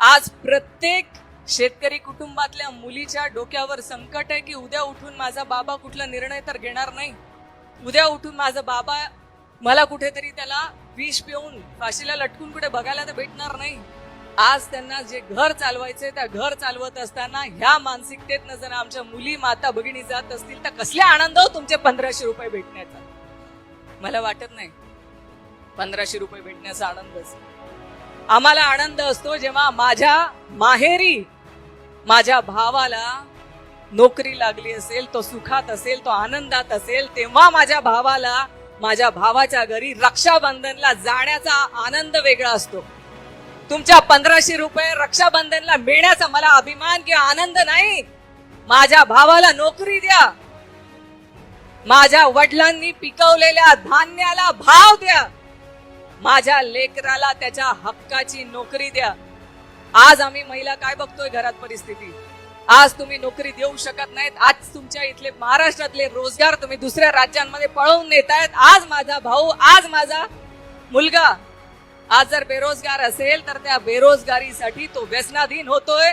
आज प्रत्येक शेतकरी कुटुंबातल्या मुलीच्या डोक्यावर संकट आहे की उद्या उठून माझा बाबा कुठला निर्णय तर घेणार नाही. उद्या उठून माझा बाबा मला कुठेतरी त्याला विष पिऊन फाशीला लटकून कुठे बघायला तर भेटणार नाही. आज त्यांना जे घर चालवायचे त्या घर चालवत असताना ह्या मानसिकतेतनं जर आमच्या मुली माता भगिनी जात असतील तर कसले आनंद हो तुमचे पंधराशे रुपये भेटण्याचा? मला वाटत नाही. पंधराशे रुपये भेटण्याचा आनंदच. आम्हाला आनंद असतो जेव्हा माझ्या माहेरी माझ्या भावाला नोकरी लागली असेल तो सुखात असेल तो आनंदात असेल तेव्हा माझ्या भावाला माझ्या भावाच्या घरी रक्षाबंधनला जाण्याचा आनंद वेगळा असतो. तुमच्या पंधराशे रुपये रक्षाबंधनला मिळण्याचा मला अभिमान किंवा आनंद नाही. माझ्या भावाला नोकरी द्या. माझ्या वडिलांनी पिकवलेल्या धान्याला भाव द्या. माझ्या लेकराला त्याच्या हक्काची नोकरी द्या. आज आम्ही महिला काय बघतोय घरात परिस्थिती? आज तुम्ही नोकरी देऊ शकत नाहीत. आज तुमच्या इथले महाराष्ट्रातले रोजगार तुम्ही दुसऱ्या राज्यांमध्ये पळवून नेतायत. आज माझा भाऊ आज माझा मुलगा. आज जर बेरोजगार असेल तर त्या बेरोजगारीसाठी तो व्यसनाधीन होतोय.